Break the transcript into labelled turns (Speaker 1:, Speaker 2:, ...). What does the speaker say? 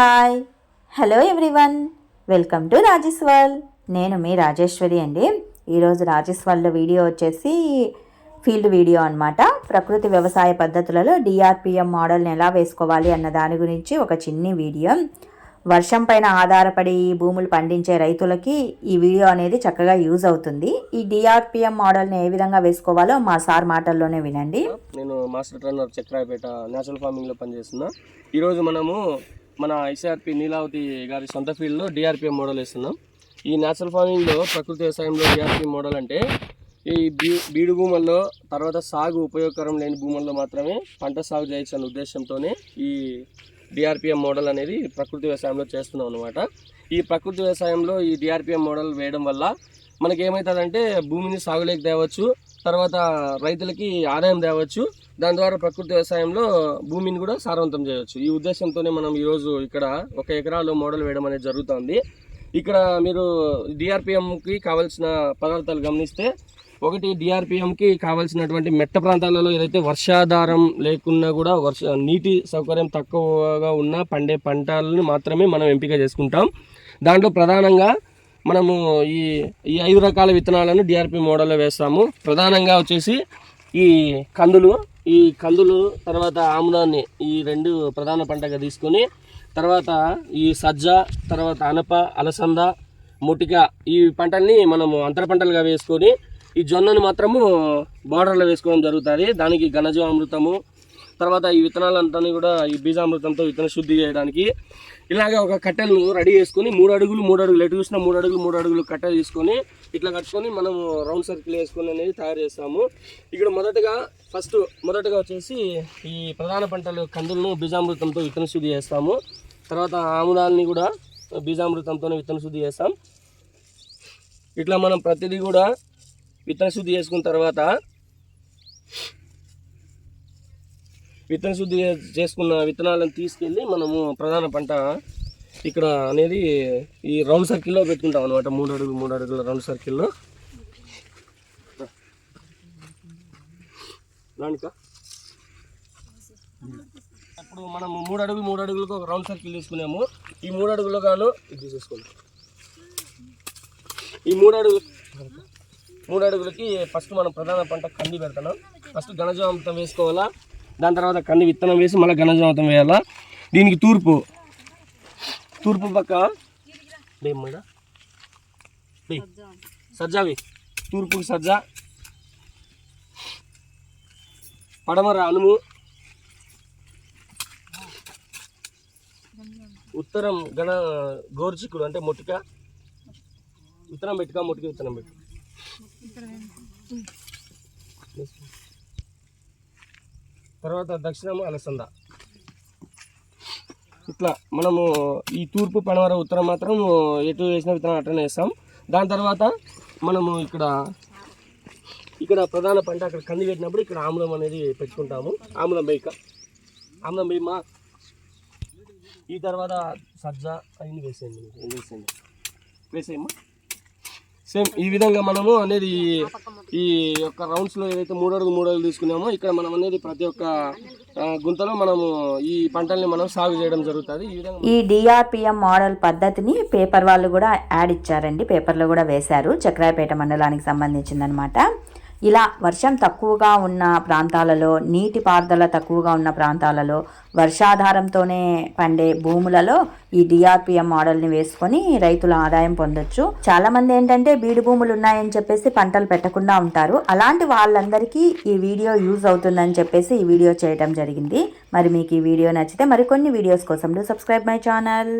Speaker 1: Hi. Hello everyone. Welcome to Rajesh నేను మీ రాజేశ్వరి అండి. ఈరోజు రాజేష్ వీడియో వచ్చేసి ఫీల్డ్ వీడియో అన్నమాట. ప్రకృతి వ్యవసాయ పద్ధతులలో డిఆర్పిఎం మోడల్ని ఎలా వేసుకోవాలి అన్న దాని గురించి ఒక చిన్ని వీడియో. వర్షం పైన ఆధారపడి భూములు పండించే రైతులకి ఈ వీడియో అనేది చక్కగా యూజ్ అవుతుంది. ఈ డిఆర్పిఎం మోడల్ని ఏ విధంగా వేసుకోవాలో మా సార్ మాటల్లోనే వినండి.
Speaker 2: నేను మాస్టర్ ట్రైనర్ చక్రాయపేట నేచురల్ ఫార్మింగ్లో పనిచేస్తున్నా. ఈరోజు మనము మన ఐసీఆర్పి నీలావతి గారి సొంత ఫీల్డ్లో డిఆర్పిఎం మోడల్ వేస్తున్నాం. ఈ న్యాచురల్ ఫార్మింగ్లో ప్రకృతి వ్యవసాయంలో డిఆర్పిఎం మోడల్ అంటే ఈ బీ బీడు భూముల్లో తర్వాత సాగు ఉపయోగకరం లేని భూముల్లో మాత్రమే పంట సాగు చేయొచ్చు అనే ఉద్దేశంతోనే ఈ డిఆర్పిఎం మోడల్ అనేది ప్రకృతి వ్యవసాయంలో చేస్తున్నాం అనమాట ఈ ప్రకృతి వ్యవసాయంలో ఈ డిఆర్పిఎం మోడల్ వేయడం వల్ల మనకి ఏమవుతుందంటే భూమిని సాగులేకి తేవచ్చు తర్వాత రైతులకి ఆదాయం తేవచ్చు. దాని ద్వారా ప్రకృతి వ్యవసాయంలో భూమిని కూడా సారవంతం చేయవచ్చు. ఈ ఉద్దేశంతోనే మనం ఈరోజు ఇక్కడ ఒక ఎకరాలో మోడల్ వేయడం అనేది జరుగుతుంది. ఇక్కడ మీరు డిఆర్పిఎంకి కావాల్సిన పదార్థాలు గమనిస్తే ఒకటి డిఆర్పిఎంకి కావాల్సినటువంటి మెట్ట ప్రాంతాలలో ఏదైతే వర్షాధారం లేకున్నా కూడా వర్ష నీటి సౌకర్యం తక్కువగా ఉన్న పండే పంటలను మాత్రమే మనం ఎంపిక చేసుకుంటాం. దాంట్లో ప్రధానంగా మనము ఈ ఈ ఐదు రకాల విత్తనాలను డిఆర్పి మోడల్లో వేస్తాము. ప్రధానంగా వచ్చేసి ఈ కందులు ఈ కందులు తర్వాత ఆముదాన్ని ఈ రెండు ప్రధాన పంటగా తీసుకొని తర్వాత ఈ సజ్జ తర్వాత అనప అలసంద ముటిక ఈ పంటల్ని మనము అంతర పంటలుగా వేసుకొని ఈ జొన్నని మాత్రము బార్డర్లో వేసుకోవడం జరుగుతుంది. దానికి ఘనజీవామృతము అమృతము తర్వాత ఈ విత్తనాలంతా కూడా ఈ బీజామృతంతో విత్తన శుద్ధి చేయడానికి ఇలాగ ఒక కట్టెలను రెడీ చేసుకొని మూడు అడుగులు మూడు అడుగులు ఎటు చూసినా మూడు అడుగులు మూడు అడుగులు కట్టె తీసుకొని ఇట్లా కట్టుకొని మనం రౌండ్ సర్కిల్ వేసుకొని అనేది తయారు చేస్తాము. ఇక్కడ మొదటగా ఫస్ట్ మొదటగా వచ్చేసి ఈ ప్రధాన పంటలు కందులను బీజామృతంతో విత్తన శుద్ధి చేస్తాము. తర్వాత ఆముదాలని కూడా బీజామృతంతోనే విత్తన శుద్ధి చేస్తాం. ఇట్లా మనం ప్రతిదీ కూడా విత్తన శుద్ధి చేసుకున్న తర్వాత విత్తన శుద్ధి చేసుకున్న విత్తనాలను తీసుకెళ్ళి మనము ప్రధాన పంట ఇక్కడ అనేది ఈ రౌండ్ సర్కిల్లో పెట్టుకుంటాం అనమాట మూడు అడుగులు మూడు అడుగుల రౌండ్ సర్కిల్లో. దానిక ఇప్పుడు మనం మూడు అడుగులు మూడు అడుగులకు ఒక రౌండ్ సర్కిల్ తీసుకున్నాము. ఈ మూడు అడుగులు గాను ఇది తీసేసుకోండి ఈ మూడు అడుగులు మూడు అడుగులకి ఫస్ట్ మనం ప్రధాన పంట కంది పెడతాం ఫస్ట్ ఘనజామతం వేసుకోవాలా? దాని తర్వాత కంది విత్తనం వేసి మళ్ళీ ఘనజామతం వేయాలా? దీనికి తూర్పు. తూర్పు పక్క. సజ్జావి తూర్పుకి సజ్జ. పడమర అనుము. ఉత్తరం గణ గోర్చికుడు అంటే మొటిక విత్తనం పెట్టుక మొటిక విత్తనం పెట్టు. తర్వాత దక్షిణము అలసంద. ఇట్లా మనము ఈ తూర్పు పడమర ఉత్తరం మాత్రం ఎటు వేసిన విత్తనం అట్లనే వేస్తాం. దాని తర్వాత మనము ఇక్కడ ఇక్కడ ప్రధాన పంట అక్కడ కంది పెట్టినప్పుడు ఇక్కడ ఆమ్లం అనేది పెట్టుకుంటాము. ఆమ్లం వేయక ఆమ్లం వేయమా ఈ తర్వాత సజ్జ అయిన వేసేయండి. వేసేయండి. వేసేయమ్మా. సేమ్ ఈ విధంగా మనము అనేది ఈ- యొక్క యొక్క రౌండ్స్లో ఏదైతే మూడు అడుగు మూడు అడుగులు తీసుకున్నామో ఇక్కడ మనం అనేది ప్రతి ఒక్క గుంతలో మనము ఈ పంటల్ని మనం సాగు చేయడం జరుగుతుంది. ఈ
Speaker 1: ఈ డిఆర్పిఎం మోడల్ పద్ధతిని పేపర్ వాళ్ళు కూడా యాడ్ ఇచ్చారండి. పేపర్లో కూడా వేశారు. చక్రాయపేట మండలానికి సంబంధించిందనమాట. ఇలా వర్షం తక్కువగా ఉన్న ప్రాంతాలలో నీటి పారుదల తక్కువగా ఉన్న ప్రాంతాలలో వర్షాధారంతోనే పండే భూములలో ఈ డిఆర్పిఎం మోడల్ని వేసుకొని రైతుల ఆదాయం పొందొచ్చు. చాలా మంది ఏంటంటే బీడు భూములు ఉన్నాయని చెప్పేసి పంటలు పెట్టకుండా ఉంటారు. అలాంటి వాళ్ళందరికీ ఈ వీడియో యూజ్ అవుతుందని చెప్పేసి ఈ వీడియో చేయడం జరిగింది. మరి మీకు ఈ వీడియో నచ్చితే మరికొన్ని వీడియోస్ కోసం డూ సబ్స్క్రైబ్ మై ఛానల్.